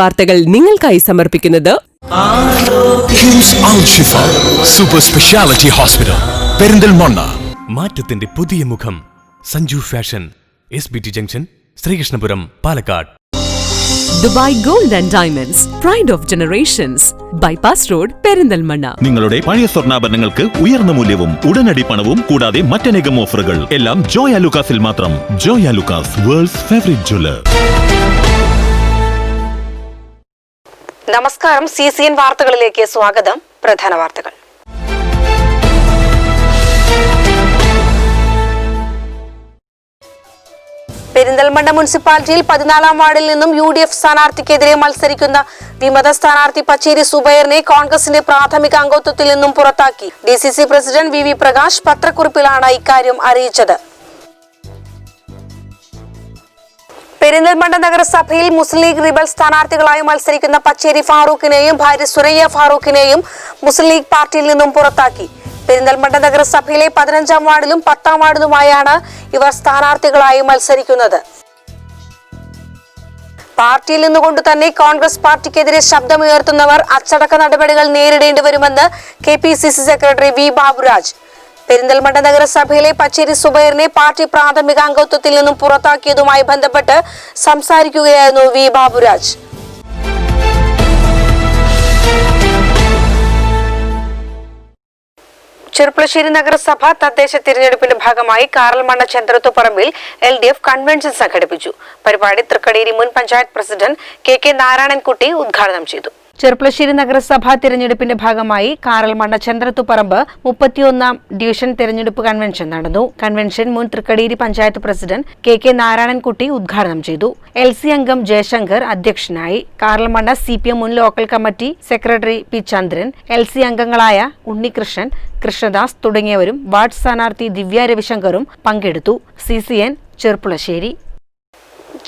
വാർത്തകൾ നിങ്ങൾക്കായി സമർപ്പിക്കുന്നത് KIMS Al Shifa super speciality hospital Perinthalmanna. മാറ്റത്തിന്റെ പുതിയ മുഖം Sanju fashion S B T junction Sreekrishnapuram Palakkad. Dubai gold and diamonds pride of generations bypass road Perinthalmanna. നിങ്ങളുടെ പഴയ സ്വർണാഭരണങ്ങൾക്ക് ഉയർന്ന മൂല്യവും ഉടനടി പണവും കൂടാതെ മറ്റനേകം ഓഫറുകൾ. എല്ലാം ജോയ ലുക്കാസിൽ മാത്രം. Joyalukkas world's favourite jeweller നമസ്കാരം. സി സി എൻ വാർത്തകളിലേക്ക് സ്വാഗതം. പ്രധാന വാർത്തകൾ. പെരിന്തൽമണ്ണ മുനിസിപ്പാലിറ്റിയിൽ പതിനാലാം വാർഡിൽ നിന്നും യു ഡി എഫ് സ്ഥാനാർത്ഥിക്കെതിരെ മത്സരിക്കുന്ന വിമത സ്ഥാനാർത്ഥി പച്ചേരി സുബൈറിനെ കോൺഗ്രസിന്റെ പ്രാഥമിക അംഗത്വത്തിൽ നിന്നും പുറത്താക്കി. D C C president V V Prakash പത്രക്കുറിപ്പിലാണ് ഇക്കാര്യം അറിയിച്ചത്. പെരിന്തൽമണ്ണ നഗരസഭയിൽ മുസ്ലിം ലീഗ് റിബൽ സ്ഥാനാർത്ഥികളായി മത്സരിക്കുന്ന പച്ചേരി ഫാറൂഖിനെയും ഭാര്യ സുരയ്യ ഫാറൂഖിനെയും മുസ്ലിം ലീഗ് പാർട്ടിയിൽ നിന്നും പുറത്താക്കി. പെരിന്തൽമണ്ണ നഗരസഭയിലെ പതിനഞ്ചാം വാർഡിലും പത്താം വാർഡിലുമായാണ് ഇവർ സ്ഥാനാർത്ഥികളായി മത്സരിക്കുന്നത്. പാർട്ടിയിൽ നിന്നുകൊണ്ട് തന്നെ കോൺഗ്രസ് പാർട്ടിക്കെതിരെ ശബ്ദമുയർത്തുന്നവർ അച്ചടക്ക നടപടികൾ നേരിടേണ്ടി വരുമെന്ന് K P C C secretary V Baburaj. Perinthalmanna നഗരസഭയിലെ പച്ചേരി സുബൈറിനെ പാർട്ടി പ്രാഥമിക അംഗത്വത്തിൽ നിന്നും പുറത്താക്കിയതുമായി ബന്ധപ്പെട്ട് സംസാരിക്കുകയായിരുന്നു വി ബാബുരാജ്. ചെറുപ്പളശ്ശേരി നഗരസഭ തദ്ദേശ തിരഞ്ഞെടുപ്പിന്റെ ഭാഗമായി കാറൽമണ്ണ ചന്ദ്രത്തുപറമ്പിൽ എൽ ഡി എഫ് കൺവെൻഷൻ സംഘടിപ്പിച്ചു. പരിപാടി തൃക്കടേരി മുൻ panchayat president K K Narayanankutty ഉദ്ഘാടനം ചെയ്തു. ചെറുപ്പളശ്ശേരി നഗരസഭാ തിരഞ്ഞെടുപ്പിന്റെ ഭാഗമായി കാറൽമണ്ണ ചന്ദ്രത്തുപറമ്പ് മുപ്പത്തിയൊന്നാം ഡിവിഷൻ തിരഞ്ഞെടുപ്പ് കൺവെൻഷൻ നടന്നു. കൺവെൻഷൻ മുൻ Thrikkadeeri panchayat president K K Narayanankutty ഉദ്ഘാടനം ചെയ്തു. എൽ സി അംഗം ജയശങ്കർ അധ്യക്ഷനായി. കാറൽമണ്ണ സി പി എം മുൻ local committee secretary P Chandran L C അംഗങ്ങളായ ഉണ്ണികൃഷ്ണൻ കൃഷ്ണദാസ് തുടങ്ങിയവരും വാർഡ് സ്ഥാനാർത്ഥി ദിവ്യ രവിശങ്കറും പങ്കെടുത്തു. C C N Cherpulassery.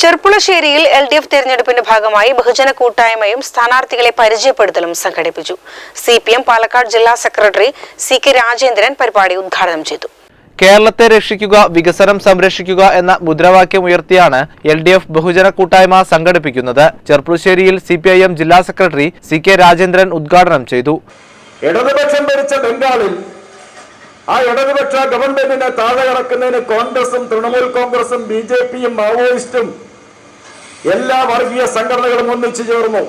ചെർപ്പുളശ്ശേരിയിൽ L D F തെരഞ്ഞെടുപ്പിന്റെ ഭാഗമായി ബഹുജന കൂട്ടായ്മയും സ്ഥാനാർത്ഥികളെ പരിചയപ്പെടുത്തലും സംഘടിപ്പിച്ചു. സി പി എം പാലക്കാട് ജില്ലാ സെക്രട്ടറി സി കെ രാജേന്ദ്രൻ പരിപാടി ഉദ്ഘാടനം ചെയ്തു. കേരളത്തെ രക്ഷിക്കുക വികസനം സംരക്ഷിക്കുക എന്ന മുദ്രാവാക്യം ഉയർത്തിയാണ് എൽ ഡി എഫ് ബഹുജന കൂട്ടായ്മ സംഘടിപ്പിക്കുന്നത്. ചെർപ്പുളശ്ശേരിയിൽ സി പി ഐ എം ജില്ലാ സെക്രട്ടറി സി കെ രാജേന്ദ്രൻ ഉദ്ഘാടനം ചെയ്തു. ഇടതുപക്ഷം ഭരിച്ച ബംഗാളിൽ ആ ഇടതുപക്ഷ ഗവൺമെന്റിനെ താഴെ കിടക്കുന്നതിന് കോൺഗ്രസും തൃണമൂൽ കോൺഗ്രസും ബി ജെ പിയും മാവോയിസ്റ്റും എല്ലാ വർഗീയ സംഘടനകളും ഒന്നിച്ചു ചേർന്നു.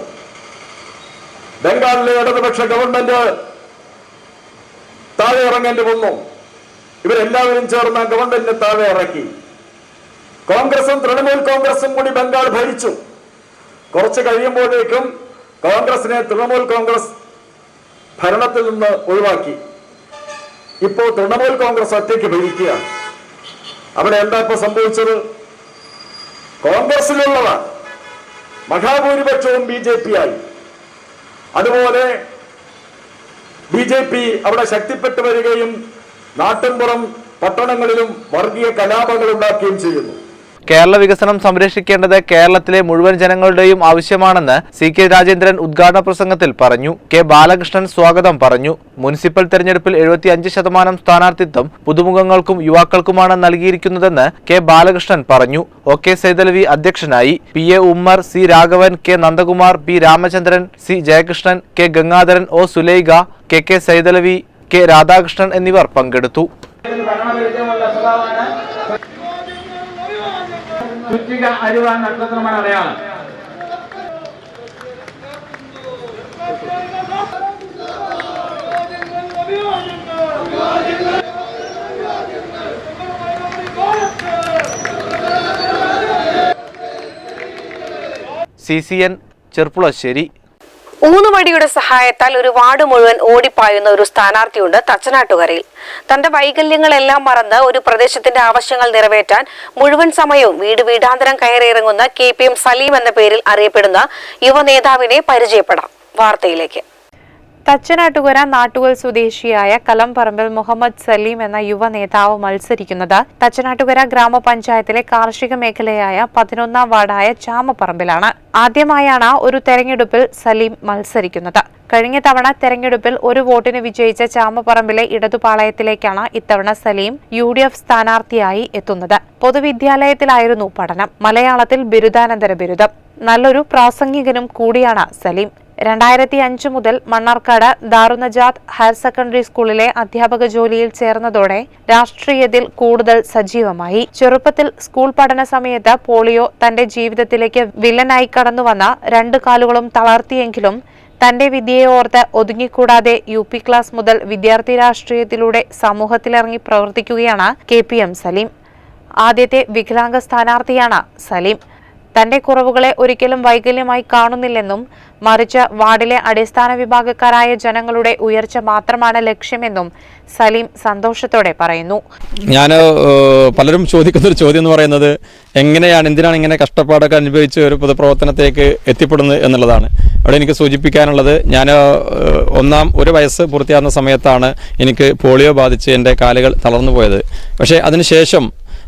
ബംഗാളിലെ ഇടതുപക്ഷ ഗവൺമെന്റ് താഴെ ഇറങ്ങേണ്ടി വന്നു. ഇവരെല്ലാവരും ചേർന്ന് ആ ഗവൺമെന്റിനെ താഴെ ഇറക്കി. കോൺഗ്രസും തൃണമൂൽ കോൺഗ്രസും കൂടി ബംഗാൾ ഭരിച്ചു. കുറച്ച് കഴിയുമ്പോഴേക്കും കോൺഗ്രസിനെ തൃണമൂൽ കോൺഗ്രസ് ഭരണത്തിൽ നിന്ന് ഒഴിവാക്കി. ഇപ്പോൾ തൃണമൂൽ കോൺഗ്രസ് ഒറ്റയ്ക്ക് ഭരിക്കുകയാണ്. അവിടെ എന്താ ഇപ്പൊ സംഭവിച്ചത്? കോൺഗ്രസിലുള്ളവർ മഹാഭൂരിപക്ഷവും ബി ജെ പി ആയി. അതുപോലെ ബി ജെ പി അവിടെ ശക്തിപ്പെട്ടു വരികയും നാട്ടിൻപുറം പട്ടണങ്ങളിലും വർഗീയ കലാപങ്ങൾ ഉണ്ടാക്കുകയും ചെയ്യുന്നു. കേരള വികസനം സംരക്ഷിക്കേണ്ടത് കേരളത്തിലെ മുഴുവൻ ജനങ്ങളുടെയും ആവശ്യമാണെന്ന് സി കെ രാജേന്ദ്രൻ ഉദ്ഘാടന പ്രസംഗത്തിൽ പറഞ്ഞു. കെ ബാലകൃഷ്ണൻ സ്വാഗതം പറഞ്ഞു. മുനിസിപ്പൽ തെരഞ്ഞെടുപ്പിൽ എഴുപത്തിയഞ്ച് ശതമാനം സ്ഥാനാർത്ഥിത്വം പുതുമുഖങ്ങൾക്കും യുവാക്കൾക്കുമാണ് നൽകിയിരിക്കുന്നതെന്ന് കെ ബാലകൃഷ്ണൻ പറഞ്ഞു. ഒ കെ സൈതലവി അധ്യക്ഷനായി. P A Ummer C Raghavan K Nandakumar P Ramachandran C Jayakrishnan K Gangadharan O Sulaiga K K Saithalavi K Radhakrishnan എന്നിവർ പങ്കെടുത്തു. ചുറ്റിക അരുവ നക്ഷത്രമാണ് അടയാളം. സി സി എൻ ചെർപ്പുളശ്ശേരി ഊന്നുവടിയുടെ സഹായത്താൽ ഒരു വാർഡ് മുഴുവൻ ഓടിപ്പായുന്ന ഒരു സ്ഥാനാർത്ഥിയുണ്ട് തച്ചനാട്ടുകരയിൽ. തന്റെ വൈകല്യങ്ങളെല്ലാം മറന്ന് ഒരു പ്രദേശത്തിന്റെ ആവശ്യങ്ങൾ നിറവേറ്റാൻ മുഴുവൻ സമയവും വീട് വീടാന്തരം കയറിയിറങ്ങുന്ന കെ പി എം സലീം എന്ന പേരിൽ അറിയപ്പെടുന്ന യുവ നേതാവിനെ പരിചയപ്പെടാം. വാർത്തയിലേക്ക്. തച്ചനാട്ടുകര നാട്ടുകൽ സ്വദേശിയായ കലംപറമ്പിൽ മുഹമ്മദ് സലീം എന്ന യുവ നേതാവ് മത്സരിക്കുന്നത് തച്ചനാട്ടുകര ഗ്രാമപഞ്ചായത്തിലെ കാർഷിക മേഖലയായ പതിനൊന്നാം വാർഡായ ചാമപ്പറമ്പിലാണ് ആദ്യമായാണ് ഒരു തെരഞ്ഞെടുപ്പിൽ സലീം മത്സരിക്കുന്നത്. കഴിഞ്ഞ തവണ തെരഞ്ഞെടുപ്പിൽ ഒരു വോട്ടിന് വിജയിച്ച ചാമപ്പറമ്പിലെ ഇടതുപാളയത്തിലേക്കാണ് ഇത്തവണ സലീം യു ഡി എഫ് സ്ഥാനാർത്ഥിയായി എത്തുന്നത്. പൊതുവിദ്യാലയത്തിലായിരുന്നു പഠനം. മലയാളത്തിൽ ബിരുദാനന്തര ബിരുദം. നല്ലൊരു പ്രാസംഗികനും കൂടിയാണ് സലീം. രണ്ടായിരത്തി അഞ്ച് മുതൽ മണ്ണാർക്കാട് ദാറുനജാദ് ഹയർ സെക്കൻഡറി സ്കൂളിലെ അധ്യാപക ജോലിയിൽ ചേർന്നതോടെ രാഷ്ട്രീയത്തിൽ കൂടുതൽ സജീവമായി. ചെറുപ്പത്തിൽ സ്കൂൾ പഠന സമയത്ത് പോളിയോ തന്റെ ജീവിതത്തിലേക്ക് വില്ലനായി കടന്നുവന്ന രണ്ട് കാലുകളും തളർത്തിയെങ്കിലും തന്റെ വിദ്യയെ ഓർത്ത് ഒതുങ്ങിക്കൂടാതെ യു പി ക്ലാസ് മുതൽ വിദ്യാർത്ഥി രാഷ്ട്രീയത്തിലൂടെ സമൂഹത്തിലിറങ്ങി പ്രവർത്തിക്കുകയാണ് കെ പി എം സലീം. ആദ്യത്തെ വികലാംഗ സ്ഥാനാർത്ഥിയാണ് സലീം. തന്റെ കുറവുകളെ ഒരിക്കലും വൈകല്യമായി കാണുന്നില്ലെന്നും മറിച്ച് വാർഡിലെ അടിസ്ഥാന വിഭാഗക്കാരായ ജനങ്ങളുടെ ഉയർച്ച മാത്രമാണ് ലക്ഷ്യമെന്നും സലീം സന്തോഷത്തോടെ പറയുന്നു. ഞാൻ പലരും ചോദിക്കുന്ന ഒരു ചോദ്യം എന്ന് പറയുന്നത് എങ്ങനെയാണ് എന്തിനാണ് ഇങ്ങനെ കഷ്ടപ്പാടൊക്കെ അനുഭവിച്ച് ഒരു പൊതുപ്രവർത്തനത്തേക്ക് എത്തിപ്പെടുന്നത് എന്നുള്ളതാണ്. അവിടെ എനിക്ക് സൂചിപ്പിക്കാനുള്ളത് ഞാൻ ഒന്നാം ഒരു വയസ്സ് പൂർത്തിയാകുന്ന സമയത്താണ് എനിക്ക് പോളിയോ ബാധിച്ച് എന്റെ കാലുകൾ തളർന്നു പോയത്. പക്ഷേ അതിനുശേഷം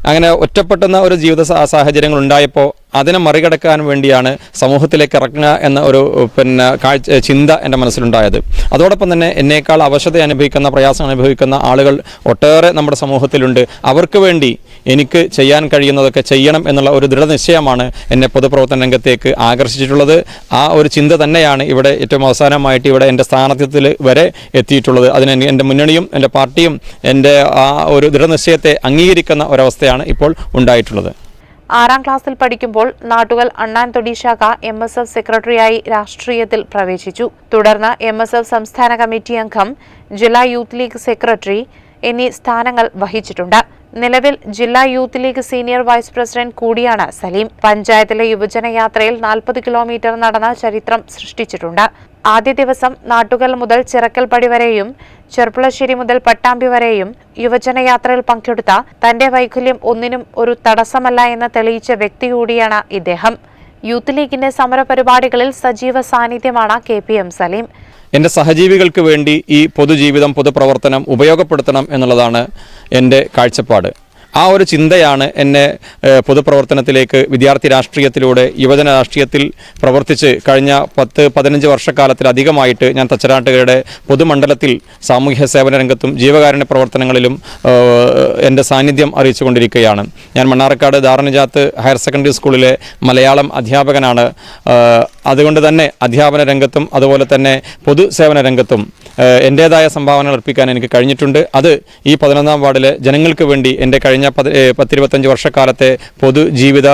അങ്ങനെ ഒറ്റപ്പെട്ടുന്ന ഒരു ജീവിത സാഹചര്യങ്ങൾ ഉണ്ടായപ്പോൾ അതിനെ മറികടക്കാൻ വേണ്ടിയാണ് സമൂഹത്തിലേക്ക് ഇറങ്ങുക എന്ന ഒരു പിന്നെ കാഴ്ച ചിന്ത എന്റെ മനസ്സിലുണ്ടായത്. അതോടൊപ്പം തന്നെ എന്നേക്കാൾ അവശത അനുഭവിക്കുന്ന പ്രയാസം അനുഭവിക്കുന്ന ആളുകൾ ഒട്ടേറെ നമ്മുടെ സമൂഹത്തിലുണ്ട്. അവർക്ക് വേണ്ടി എനിക്ക് ചെയ്യാൻ കഴിയുന്നതൊക്കെ ചെയ്യണം എന്നുള്ള ഒരു ദൃഢനിശ്ചയമാണ് എന്നെ പൊതുപ്രവർത്തന രംഗത്തേക്ക് ആകർഷിച്ചിട്ടുള്ളത്. ആ ഒരു ചിന്ത തന്നെയാണ് ഇവിടെ ഏറ്റവും അവസാനമായിട്ട് ഇവിടെ എന്റെ സ്ഥാനാർത്ഥ്യത്തിൽ വരെ എത്തിയിട്ടുള്ളത്. അതിന് എന്റെ മുന്നണിയും എന്റെ പാർട്ടിയും എന്റെ ആ ഒരു ദൃഢനിശ്ചയത്തെ അംഗീകരിക്കുന്ന ഒരവസ്ഥയാണ് ഇപ്പോൾ ഉണ്ടായിട്ടുള്ളത്. ആറാം ക്ലാസ്സിൽ പഠിക്കുമ്പോൾ നാട്ടുകൽ അണ്ണാൻ തൊടി ശാഖ എം എസ് എഫ് സെക്രട്ടറിയായി രാഷ്ട്രീയത്തിൽ പ്രവേശിച്ചു. തുടർന്ന് എം എസ് എഫ് സംസ്ഥാന കമ്മിറ്റി അംഗം ജില്ലാ യൂത്ത് ലീഗ് സെക്രട്ടറി എന്നീ സ്ഥാനങ്ങൾ വഹിച്ചിട്ടുണ്ട്. നിലവിൽ ജില്ലാ youth league senior vice president കൂടിയാണ് സലീം. പഞ്ചായത്തിലെ യുവജന യാത്രയിൽ നാൽപ്പത് കിലോമീറ്റർ നടന്ന ചരിത്രം സൃഷ്ടിച്ചിട്ടുണ്ട്. ആദ്യ ദിവസം നാട്ടുകൽ മുതൽ ചിറക്കൽപ്പടി വരെയും ചെർപ്പുളശ്ശേരി മുതൽ പട്ടാമ്പി വരെയും യുവജനയാത്രയിൽ പങ്കെടുത്ത തന്റെ വൈകല്യം ഒന്നിനും ഒരു തടസ്സമല്ല എന്ന് തെളിയിച്ച വ്യക്തി കൂടിയാണ് ഇദ്ദേഹം. യൂത്ത് ലീഗിന്റെ സമരപരിപാടികളിൽ സജീവ സാന്നിധ്യമാണ് കെ പി എം സലീം. എന്റെ സഹജീവികൾക്ക് വേണ്ടി ഈ പൊതുജീവിതം പൊതുപ്രവർത്തനം ഉപയോഗപ്പെടുത്തണം എന്നുള്ളതാണ് എന്റെ കാഴ്ചപ്പാട്. ആ ഒരു ചിന്തയാണ് എന്നെ പൊതുപ്രവർത്തനത്തിലേക്ക് വിദ്യാർത്ഥി രാഷ്ട്രീയത്തിലൂടെ യുവജന രാഷ്ട്രീയത്തിൽ പ്രവർത്തിച്ച് കഴിഞ്ഞ പത്ത് പതിനഞ്ച് വർഷക്കാലത്തിലധികമായിട്ട് ഞാൻ തച്ചരാട്ടുകാരുടെ പൊതുമണ്ഡലത്തിൽ സാമൂഹ്യ സേവന രംഗത്തും ജീവകാരുണ്യ പ്രവർത്തനങ്ങളിലും എന്റെ സാന്നിധ്യം അറിയിച്ചുകൊണ്ടിരിക്കുകയാണ്. ഞാൻ മണ്ണാർക്കാട് ധാരണജാത്ത് ഹയർ സെക്കൻഡറി സ്കൂളിലെ മലയാളം അധ്യാപകനാണ്. അതുകൊണ്ട് തന്നെ അധ്യാപന രംഗത്തും അതുപോലെ തന്നെ പൊതുസേവന രംഗത്തും എന്റേതായ സംഭാവനകൾ അർപ്പിക്കാൻ എനിക്ക് കഴിഞ്ഞിട്ടുണ്ട്. അത് ഈ പതിനൊന്നാം വാർഡിലെ ജനങ്ങൾക്ക് വേണ്ടി എന്റെ കഴിഞ്ഞ പത്തിരുപത്തഞ്ച് വർഷക്കാലത്തെ പൊതുജീവിത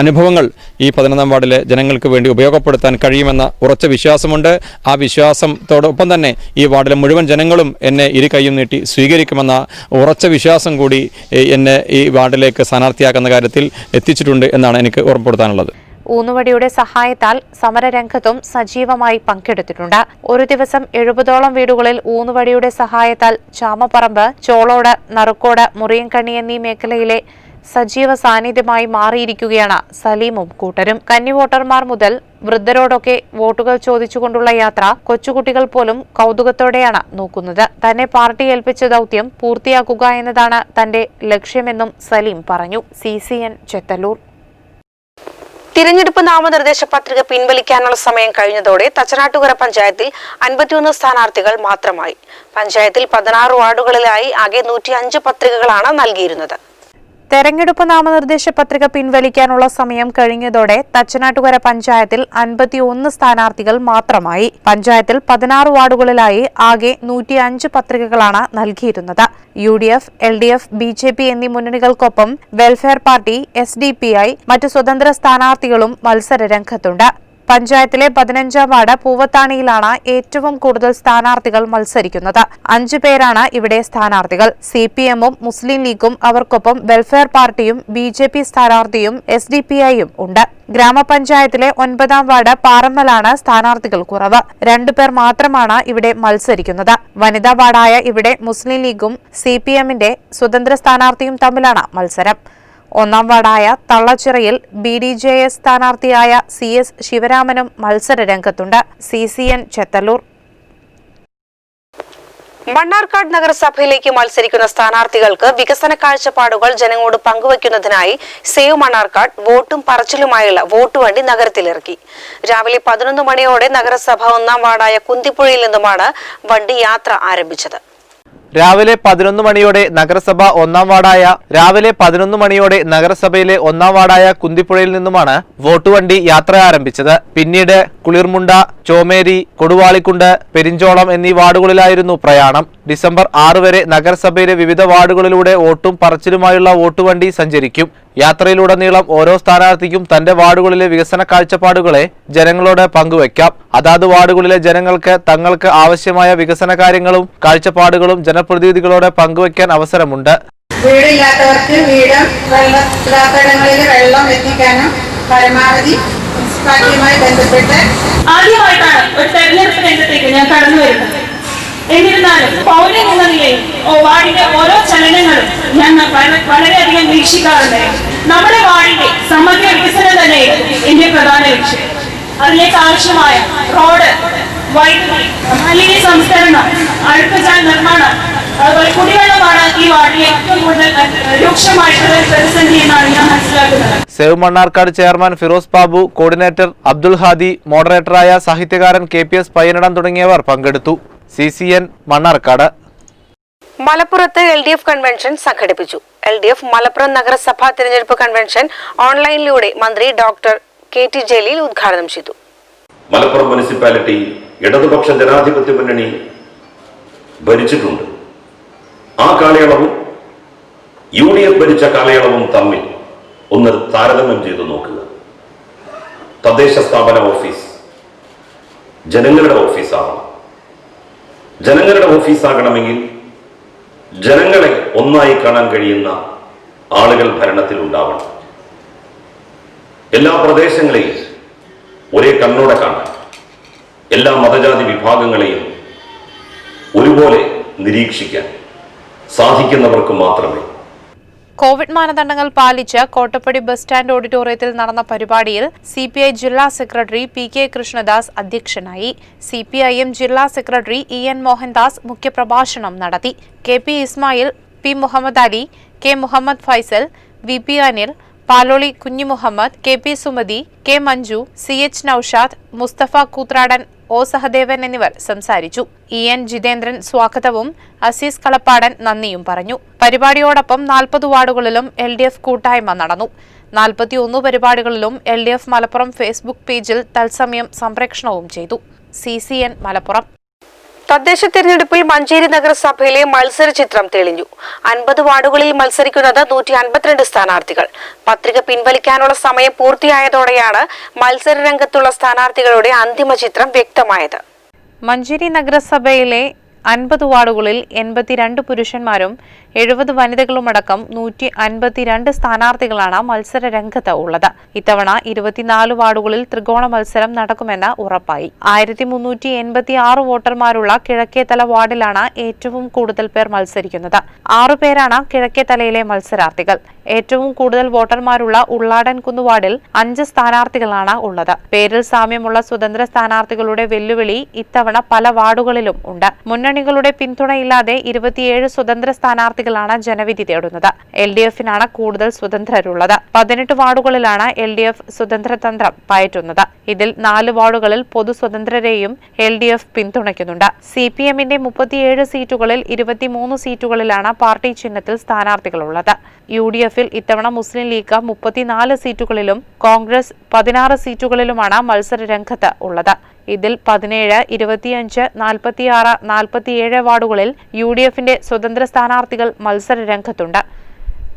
അനുഭവങ്ങൾ ഈ പതിനൊന്നാം വാർഡിലെ ജനങ്ങൾക്ക് വേണ്ടി ഉപയോഗപ്പെടുത്താൻ കഴിയുമെന്ന ഉറച്ച വിശ്വാസമുണ്ട്. ആ വിശ്വാസത്തോടൊപ്പം തന്നെ ഈ വാർഡിലെ മുഴുവൻ ജനങ്ങളും എന്നെ ഇരു കൈയും നീട്ടി സ്വീകരിക്കുമെന്ന ഉറച്ച വിശ്വാസം കൂടി എന്നെ ഈ വാർഡിലേക്ക് സ്ഥാനാർത്ഥിയാക്കുന്ന കാര്യത്തിൽ എത്തിച്ചിട്ടുണ്ട് എന്നാണ് എനിക്ക് ഉറപ്പെടുത്താനുള്ളത് ഊന്നുവടിയുടെ സഹായത്താൽ സമരരംഗത്തും സജീവമായി പങ്കെടുത്തിട്ടുണ്ട്. ഒരു ദിവസം എഴുപതോളം വീടുകളിൽ ഊന്നുവടിയുടെ സഹായത്താൽ ചാമപ്പറമ്പ് ചോളോട് നറുക്കോട് മുറിയൻകണ്ണി എന്നീ മേഖലയിലെ സജീവ സാന്നിധ്യമായി മാറിയിരിക്കുകയാണ് സലീമും കൂട്ടരും. കന്നി വോട്ടർമാർ മുതൽ വൃദ്ധരോടൊക്കെ വോട്ടുകൾ ചോദിച്ചുകൊണ്ടുള്ള യാത്ര കൊച്ചുകുട്ടികൾ പോലും കൗതുകത്തോടെയാണ് നോക്കുന്നത്. തന്നെ പാർട്ടി ഏൽപ്പിച്ച ദൗത്യം പൂർത്തിയാക്കുക എന്നതാണ് തന്റെ ലക്ഷ്യമെന്നും സലീം പറഞ്ഞു. C C N Chethallur. തിരഞ്ഞെടുപ്പ് നാമനിർദ്ദേശ പത്രിക പിൻവലിക്കാനുള്ള സമയം കഴിഞ്ഞതോടെ തച്ചനാട്ടുകര പഞ്ചായത്തിൽ അൻപത്തിയൊന്ന് സ്ഥാനാർത്ഥികൾ മാത്രമായി. പഞ്ചായത്തിൽ പതിനാറ് വാർഡുകളിലായി ആകെ നൂറ്റി അഞ്ച് പത്രികകളാണ് നൽകിയിരുന്നത്. തെരഞ്ഞെടുപ്പ് നാമനിർദ്ദേശ പത്രിക പിൻവലിക്കാനുള്ള സമയം കഴിഞ്ഞതോടെ തച്ചനാട്ടുകര പഞ്ചായത്തിൽ അൻപത്തിയൊന്ന് സ്ഥാനാർത്ഥികൾ മാത്രമായി. പഞ്ചായത്തിൽ പതിനാറ് വാർഡുകളിലായി ആകെ നൂറ്റി അഞ്ച് പത്രികകളാണ് നൽകിയിരുന്നത്. U D F L D F B J P എന്നീ മുന്നണികൾക്കൊപ്പം welfare party S D P I മറ്റു സ്വതന്ത്ര സ്ഥാനാർത്ഥികളും മത്സര രംഗത്തുണ്ട്. പഞ്ചായത്തിലെ പതിനഞ്ചാം വാർഡ് പൂവത്താണിയിലാണ് ഏറ്റവും കൂടുതൽ സ്ഥാനാർത്ഥികൾ മത്സരിക്കുന്നത്. അഞ്ചു പേരാണ് ഇവിടെ സ്ഥാനാർത്ഥികൾ. സി പി എമ്മും മുസ്ലിം ലീഗും അവർക്കൊപ്പം വെൽഫെയർ പാർട്ടിയും ബി ജെ പി സ്ഥാനാർത്ഥിയും എസ് ഡി പി ഐയും ഉണ്ട്. ഗ്രാമപഞ്ചായത്തിലെ ഒൻപതാം വാർഡ് പാറമ്മലാണ് സ്ഥാനാർത്ഥികൾ കുറവ്. രണ്ടുപേർ മാത്രമാണ് ഇവിടെ മത്സരിക്കുന്നത്. വനിതാ വാർഡായ ഇവിടെ മുസ്ലിം ലീഗും സി പി എമ്മിന്റെ സ്വതന്ത്ര സ്ഥാനാർത്ഥിയും തമ്മിലാണ് മത്സരം. ഒന്നാം വാർഡായ തള്ളച്ചിറയിൽ ബി ഡി ജെ എസ് സ്ഥാനാർത്ഥിയായ സി എസ് ശിവരാമനും മത്സര രംഗത്തുണ്ട്. C C N Chethallur. Mannarkkad നഗരസഭയിലേക്ക് മത്സരിക്കുന്ന സ്ഥാനാർത്ഥികൾക്ക് വികസന കാഴ്ചപ്പാടുകൾ ജനങ്ങളോട് പങ്കുവയ്ക്കുന്നതിനായി സേവ് മണ്ണാർക്കാട് വോട്ടും പറച്ചിലുമായുള്ള വോട്ട് വണ്ടി നഗരത്തിലിറക്കി. രാവിലെ പതിനൊന്ന് മണിയോടെ നഗരസഭ ഒന്നാം വാർഡായ കുന്തിപ്പുഴയിൽ നിന്നുമാണ് വണ്ടി യാത്ര ആരംഭിച്ചത്. രാവിലെ പതിനൊന്ന് മണിയോടെ നഗരസഭ ഒന്നാം വാർഡായ രാവിലെ പതിനൊന്ന് മണിയോടെ നഗരസഭയിലെ ഒന്നാം വാർഡായ കുന്തിപ്പുഴയിൽ നിന്നുമാണ് വോട്ടുവണ്ടി യാത്ര ആരംഭിച്ചത്. പിന്നീട് കുളിർമുണ്ട ചോമേരി കൊടുവാളിക്കുണ്ട് പെരിഞ്ചോളം എന്നീ വാർഡുകളിലായിരുന്നു പ്രയാണം. ഡിസംബർ ആറ് വരെ നഗരസഭയിലെ വിവിധ വാർഡുകളിലൂടെ വോട്ടും പറച്ചിലുമായുള്ള വോട്ടുവണ്ടി സഞ്ചരിക്കും. യാത്രയിലുടനീളം ഓരോ സ്ഥാനാർത്ഥിക്കും തന്റെ വാർഡുകളിലെ വികസന കാഴ്ചപ്പാടുകളെ ജനങ്ങളോട് പങ്കുവയ്ക്കാം അതാത് വാർഡുകളിലെ ജനങ്ങൾക്ക് തങ്ങൾക്ക് ആവശ്യമായ വികസന കാര്യങ്ങളും കാഴ്ചപ്പാടുകളും ജനപ്രതിനിധികളോട് പങ്കുവയ്ക്കാൻ അവസരമുണ്ട്. വീടില്ലാത്തവർക്ക് വീട് വെള്ളം എത്തിക്കാനും പരമാവധി മുനിസിപ്പാലിറ്റിയുമായി ബന്ധപ്പെട്ട് ആദ്യമായിട്ടാണ് ഒരു തെരഞ്ഞെടുപ്പ് രംഗത്തേക്ക് ഞാൻ കടന്നു വരുന്നത് എന്നിരുന്നാലും പൗരൻ എന്ന നിലയിൽ വാടിന്റെ ഓരോ ചലനങ്ങളും ഞങ്ങൾ വള- വളരെയധികം വീക്ഷിക്കാറുണ്ട്. നമ്മുടെ വാടിന്റെ സമഗ്ര വികസനം തന്നെ എന്റെ പ്രധാന ലക്ഷ്യം. അതിലേക്ക് ആവശ്യമായ റോഡ് വൈദ്യുതി മാലിന്യ സംസ്കരണം അഴുക്കുചാൽ നിർമ്മാണം അതുപോലെ കുടിവെള്ളമാണ് ഈ വാർഡിലെ ഏറ്റവും കൂടുതൽ രൂക്ഷമായിട്ടുള്ള പ്രതിസന്ധി എന്നാണ് ഞാൻ മനസ്സിലാക്കുന്നത്. Save Mannarkkad chairman Firoz Babu coordinator Abdul Hadi മോഡറേറ്ററായ സാഹിത്യകാരൻ കെ പി എസ് പയ്യനടം തുടങ്ങിയവർ പങ്കെടുത്തു. C C N Mannarkkad. മലപ്പുറത്ത് എൽ ഡി എഫ് കൺവെൻഷൻ സംഘടിപ്പിച്ചു. എൽ ഡി എഫ് മലപ്പുറം നഗരസഭാ തിരഞ്ഞെടുപ്പ് കൺവെൻഷൻ ഓൺലൈനിലൂടെ മന്ത്രി ഡോക്ടർ കെ ടി ജലീൽ ഉദ്ഘാടനം ചെയ്തു. മലപ്പുറം മുനിസിപ്പാലിറ്റി ഇടതുപക്ഷ ജനാധിപത്യ മുന്നണി ഭരിച്ചിട്ടുണ്ട്. ആ കാലയളവും യു ഡി എഫ് ഭരിച്ച കാലയളവും തമ്മിൽ ഒന്ന് താരതമ്യം ചെയ്തു നോക്കുക. തദ്ദേശ സ്ഥാപന ഓഫീസ് ജനങ്ങളുടെ ഓഫീസാവണം. ജനങ്ങളുടെ ഓഫീസാകണമെങ്കിൽ ജനങ്ങളെ ഒന്നായി കാണാൻ കഴിയുന്ന ആളുകൾ ഭരണത്തിൽ ഉണ്ടാവണം. എല്ലാ പ്രദേശങ്ങളെയും ഒരേ കണ്ണോടെ കാണാൻ എല്ലാ മതജാതി വിഭാഗങ്ങളെയും ഒരുപോലെ നിരീക്ഷിക്കാൻ സാധിക്കുന്നവർക്ക് മാത്രമേ കോവിഡ് മാനദണ്ഡങ്ങൾ പാലിച്ച് കോട്ടപ്പടി ബസ് സ്റ്റാൻഡ് ഓഡിറ്റോറിയത്തിൽ നടന്ന പരിപാടിയിൽ സി പി ഐ ജില്ലാ സെക്രട്ടറി പി കെ കൃഷ്ണദാസ് അധ്യക്ഷനായി. സി പി ഐ എം ജില്ലാ സെക്രട്ടറി ഇ എൻ മോഹൻദാസ് മുഖ്യപ്രഭാഷണം നടത്തി. K P Ismail P Muhammad Ali K Muhammad Faisal V P Anil Paloli Kunjimuhammad K P Sumathi K Manju C H Naushad Musthafa Koothradan O Sahadevan എന്നിവർ സംസാരിച്ചു. E N Jithendran സ്വാഗതവും അസീസ് കളപ്പാടൻ നന്ദിയും പറഞ്ഞു. പരിപാടിയോടൊപ്പം നാൽപ്പത് വാർഡുകളിലും L D F കൂട്ടായ്മ നടന്നു. നാൽപ്പത്തിയൊന്ന് പരിപാടികളിലും L D F Malappuram Facebook പേജിൽ തത്സമയം സംപ്രേക്ഷണവും ചെയ്തു. സി സി എൻ മലപ്പുറം തദ്ദേശ തിരഞ്ഞെടുപ്പിൽ മഞ്ചേരി നഗരസഭയിലെ മത്സര ചിത്രം തെളിഞ്ഞു. അൻപത് വാർഡുകളിൽ മത്സരിക്കുന്നത് നൂറ്റി അൻപത്തിരണ്ട് സ്ഥാനാർത്ഥികൾ. പത്രിക പിൻവലിക്കാനുള്ള സമയം പൂർത്തിയായതോടെയാണ് മത്സര രംഗത്തുള്ള സ്ഥാനാർത്ഥികളുടെ അന്തിമ ചിത്രം വ്യക്തമായത്. മഞ്ചേരി നഗരസഭയിലെ അൻപത് വാർഡുകളിൽ എൺപത്തിരണ്ട് പുരുഷന്മാരും എഴുപത് വനിതകളുമടക്കം നൂറ്റി അൻപത്തിരണ്ട് സ്ഥാനാർത്ഥികളാണ് മത്സര രംഗത്ത് ഉള്ളത്. ഇത്തവണ ഇരുപത്തിനാല് വാർഡുകളിൽ ത്രികോണ മത്സരം നടക്കുമെന്ന് ഉറപ്പായി. ആയിരത്തി മുന്നൂറ്റി എൺപത്തി ആറ് വോട്ടർമാരുള്ള കിഴക്കേതല വാർഡിലാണ് ഏറ്റവും കൂടുതൽ പേർ മത്സരിക്കുന്നത്. ആറു പേരാണ് കിഴക്കേതലയിലെ മത്സരാർത്ഥികൾ. ഏറ്റവും കൂടുതൽ വോട്ടർമാരുള്ള ഉള്ളാടൻ കുന്ന് വാർഡിൽ അഞ്ച് സ്ഥാനാർത്ഥികളാണ് ഉള്ളത്. പേരിൽ സാമ്യമുള്ള സ്വതന്ത്ര സ്ഥാനാർത്ഥികളുടെ വെല്ലുവിളി ഇത്തവണ പല വാർഡുകളിലും ഉണ്ട്. മുന്നണികളുടെ പിന്തുണയില്ലാതെ ഇരുപത്തിയേഴ് സ്വതന്ത്ര സ്ഥാനാർത്ഥികളാണ് ജനവിധി തേടുന്നത്. എൽ ഡി എഫിനാണ് കൂടുതൽ സ്വതന്ത്രരുള്ളത്. പതിനെട്ട് വാർഡുകളിലാണ് എൽ ഡി എഫ് സ്വതന്ത്ര തന്ത്രം പയറ്റുന്നത്. ഇതിൽ നാല് വാർഡുകളിൽ പൊതു സ്വതന്ത്രരെയും എൽ ഡി എഫ് പിന്തുണയ്ക്കുന്നുണ്ട്. സി പി എമ്മിന്റെ മുപ്പത്തിയേഴ് സീറ്റുകളിൽ ഇരുപത്തിമൂന്ന് സീറ്റുകളിലാണ് പാർട്ടി ചിഹ്നത്തിൽ സ്ഥാനാർത്ഥികളുള്ളത്. യു ഡി എഫിൽ ഇത്തവണ മുസ്ലിം ലീഗ് മുപ്പത്തിനാല് സീറ്റുകളിലും കോൺഗ്രസ് പതിനാറ് സീറ്റുകളിലുമാണ് മത്സര രംഗത്ത് ഉള്ളത്. ഇതിൽ പതിനേഴ് ഇരുപത്തിയഞ്ച് നാൽപ്പത്തിയാറ് നാൽപ്പത്തിയേഴ് വാർഡുകളിൽ യു ഡി എഫിന്റെ സ്വതന്ത്ര സ്ഥാനാർത്ഥികൾ മത്സര രംഗത്തുണ്ട്.